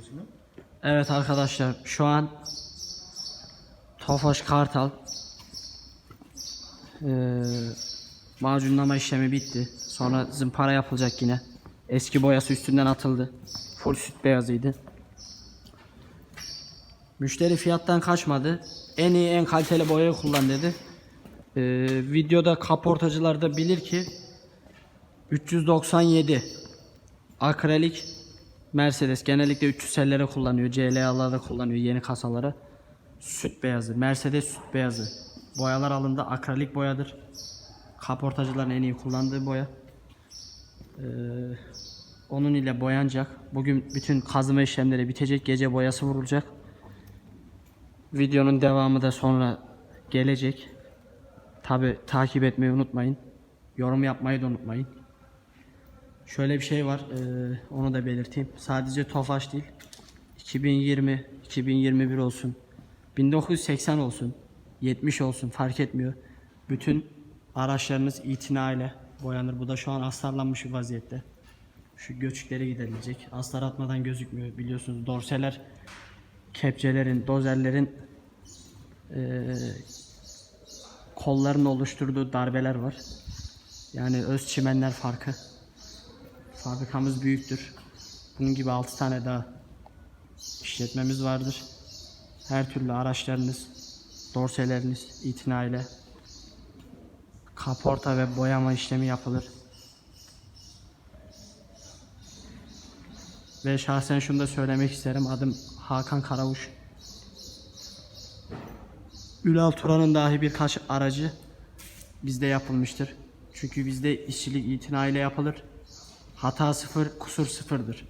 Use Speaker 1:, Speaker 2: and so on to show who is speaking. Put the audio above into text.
Speaker 1: videosunu.
Speaker 2: Evet arkadaşlar şu an Tofaş Kartal ee, macunlama işlemi bitti. Sonra zımpara yapılacak yine. Eski boyası üstünden atıldı. Full süt beyazıydı. Müşteri fiyattan kaçmadı. En iyi en kaliteli boyayı kullan dedi. Ee, videoda kaportacılar da bilir ki 397 akrilik Mercedes genellikle 300'lere kullanıyor. CLA'larda kullanıyor yeni kasaları. Süt beyazı. Mercedes süt beyazı. Boyalar alında akrilik boyadır. Kaportacıların en iyi kullandığı boya. Ee, onun ile boyanacak. Bugün bütün kazıma işlemleri bitecek. Gece boyası vurulacak. Videonun devamı da sonra gelecek. Tabi takip etmeyi unutmayın. Yorum yapmayı da unutmayın. Şöyle bir şey var, eee, onu da belirteyim. Sadece Tofaş değil, 2020, 2021 olsun, 1980 olsun, 70 olsun fark etmiyor. Bütün araçlarınız itinayla boyanır. Bu da şu an astarlanmış bir vaziyette. Şu göçükleri giderilecek. Astar atmadan gözükmüyor biliyorsunuz. Dorseler, kepçelerin, dozerlerin eee kolların oluşturduğu darbeler var. Yani öz çimenler farkı. Fabrikamız büyüktür. Bunun gibi 6 tane daha işletmemiz vardır. Her türlü araçlarınız, dorseleriniz itinayla kaporta ve boyama işlemi yapılır. Ve şahsen şunu da söylemek isterim. Adım Hakan Karavuş. Ünal Turan'ın dahi birkaç aracı bizde yapılmıştır. Çünkü bizde işçilik itinayla yapılır. Hata sıfır, kusur sıfırdır.